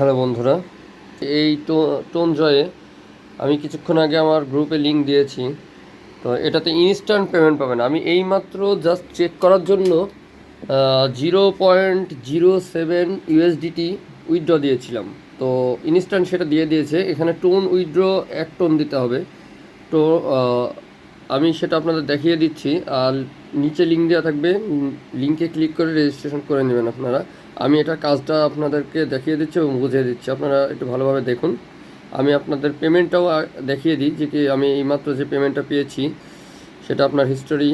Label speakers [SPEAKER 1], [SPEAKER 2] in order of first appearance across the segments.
[SPEAKER 1] Hello বন্ধুরা। এই tone জয়ে আমি কিছুক্ষণ আগে আমার গ্রুপে লিঙ্ক দিয়েছি। তো এটাতে ইনস্ট্যান্ট পেমেন্ট পাবেন। আমি এইমাত্র জাস্ট চেক করার জন্য zero point zero seven USDT withdraw দিয়েছিলাম। তো ইনস্ট্যান্ট সেটা দিয়ে দিয়েছে। এখানে টোন উইথড্র এক টোন দিতে হবে। তো আমি সেটা আপনাদের দেখিয়ে দিচ্ছি। আর নিচে লিঙ্ক দেওয়া থাকবে। লিঙ্কে ক্লিক করে রেজিস্ট্রেশন করে নেবেন আপনারা। আমি এটা কাজটা আপনাদেরকে দেখিয়ে দিচ্ছি এবং বুঝিয়ে দিচ্ছি। আপনারা একটু ভালোভাবে দেখুন। আমি আপনাদের পেমেন্টটাও দেখিয়ে দিই যে কি আমি এইমাত্র যে পেমেন্টটা পেয়েছি, সেটা আপনার হিস্টোরি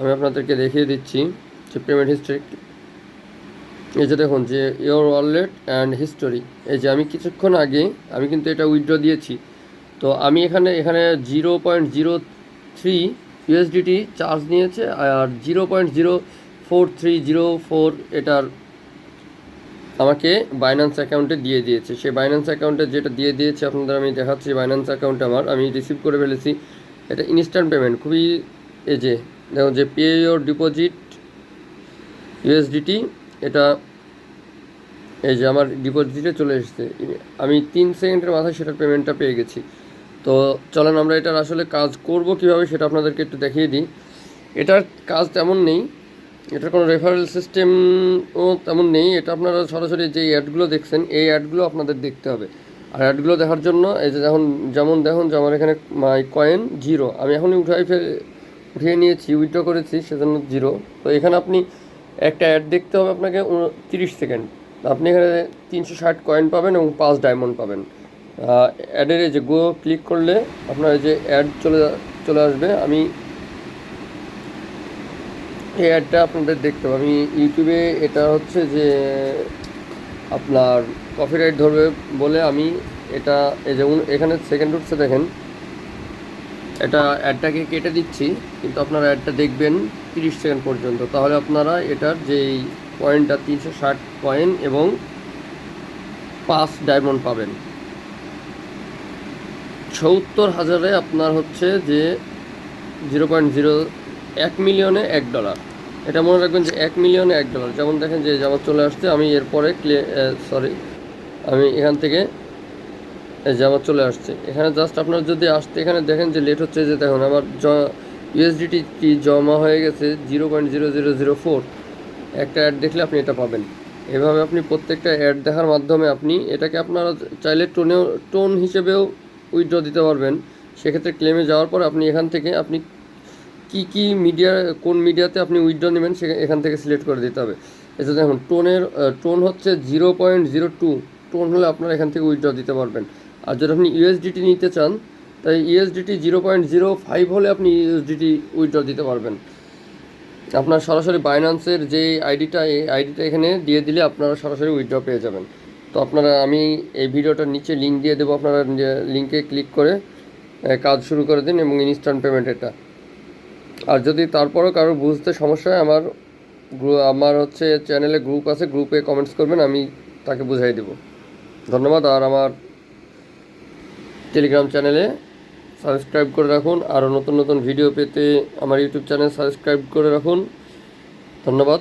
[SPEAKER 1] আমি আপনাদেরকে দেখিয়ে দিচ্ছি যে পেমেন্ট হিস্টোরি এই যে দেখুন যে ইয়োর ওয়ালেট অ্যান্ড হিস্টোরি এই যে আমি কিছুক্ষণ আগে আমি কিন্তু এটা উইথড্র দিয়েছি। তো আমি এখানে এখানে zero point zero three USDT charge নিয়েছে, আর zero point zero four three zero four এটার আমাকে বাইন্যান্স অ্যাকাউন্টে দিয়ে দিয়েছে। সেই বাইন্যান্স অ্যাকাউন্টে যেটা দিয়ে দিয়েছে, আপনাদের আমি দেখাচ্ছি বাইন্যান্স অ্যাকাউন্ট আমার, আমি রিসিভ করে ফেলেছি। এটা ইনস্ট্যান্ট পেমেন্ট খুবই এই যে, দেখো যে পে ইউর ডিপোজিট ইউএসডিটি এটা এই যে আমার ডিপোজিটে চলে এসেছে। আমি তিন সেকেন্ডের মাথায় সেটার পেমেন্টটা পেয়ে গেছি। তো চলেন আমরা এটার আসলে কাজ করব কীভাবে সেটা আপনাদেরকে একটু দেখিয়ে দিই। এটার কাজ তেমন নেই, এটার কোনো রেফারেল সিস্টেমও তেমন নেই, এটা আপনারা সরাসরি যে অ্যাডগুলো দেখছেন, এই অ্যাডগুলো আপনাদের দেখতে হবে। আর অ্যাডগুলো দেখার জন্য এই যে যখন যেমন দেখুন যে আমার এখানে মাই কয়েন জিরো আমি এখনই উঠাই ফেলে, উঠিয়ে নিয়েছি উইথড্র করেছি, সেজন্য জিরো তো এখানে আপনি একটা অ্যাড দেখতে হবে আপনাকে তিরিশ সেকেন্ড। আপনি এখানে তিনশো ষাট কয়েন পাবেন এবং পাঁচ ডায়মন্ড পাবেন। অ্যাডের যে গো ক্লিক করলে আপনার যে অ্যাড চলে চলে আসবে। আমি এই অ্যাডটা আপনাদের দেখতে হবে আমি ইউটিউবে এটা হচ্ছে যে আপনার কপিরাইট ধরবে বলে আমি এটা এই যেমন এখানে সেকেন্ড উঠছে দেখেন। এটা অ্যাডটাকে কেটে দিচ্ছি, কিন্তু আপনারা অ্যাডটা দেখবেন তিরিশ সেকেন্ড পর্যন্ত। তাহলে আপনারা এটার যেই পয়েন্টটা তিনশো ষাট কয়েন এবং পাঁচ ডায়মন্ড পাবেন। সত্তর হাজারে আপনার হচ্ছে যে জিরো পয়েন্ট জিরো এক মিলিয়নে এক ডলার। এটা মনে রাখবেন যে এক মিলিয়নে এক ডলার। যেমন দেখেন যে আমার চলে আসছে, আমি এরপরে ক্লে সরি আমি এখান থেকে আমার চলে আসছে। এখানে জাস্ট আপনার যদি আসতে, এখানে দেখেন যে লেট হচ্ছে যে দেখুন, আমার জ ইউএসডিটি জমা হয়ে গেছে zero point zero zero zero four. একটা অ্যাড দেখলে আপনি এটা পাবেন। এভাবে আপনি প্রত্যেকটা অ্যাড দেখার মাধ্যমে আপনি এটাকে আপনারা চাইলে টোনেও টোন হিসেবেও উইথড্র দিতে পারবেন। সেক্ষেত্রে ক্লেমে যাওয়ার পর আপনি এখান থেকে আপনি কি কি মিডিয়া কোন মিডিয়াতে আপনি উইথড্র নেবেন সে এখান থেকে সিলেক্ট করে দিতে হবে। যে দেখুন, টোনের টোন হচ্ছে zero point zero two tone হলে আপনারা এখান থেকে উইথড্র দিতে পারবেন। আর যদি আপনি ইউএসডিটি নিতে চান, তাই USDT zero point zero five হলে আপনি ইউএসডিটি উইথড্র দিতে পারবেন। আপনার সরাসরি বাইন্যান্সের যে আইডিটা এই আইডিটা এখানে দিয়ে দিলে আপনারা সরাসরি উইথড্র পেয়ে যাবেন। তো আপনারা, আমি এই ভিডিওটার নিচে লিঙ্ক দিয়ে দেবো, আপনারা লিঙ্কে ক্লিক করে কাজ শুরু করে দিন এবং ইনস্ট্যান্ট পেমেন্ট এটা। আর যদি তারপরও কারোর বুঝতে সমস্যা হয়, আমার আমার হচ্ছে চ্যানেলে গ্রুপ আছে গ্রুপে কমেন্টস করবেন, আমি তাকে বুঝাই দেব। ধন্যবাদ, আর আমার টেলিগ্রাম চ্যানেলে সাবস্ক্রাইব করে রাখুন, আরও নতুন নতুন ভিডিও পেতে আমার ইউটিউব চ্যানেল সাবস্ক্রাইব করে রাখুন। ধন্যবাদ।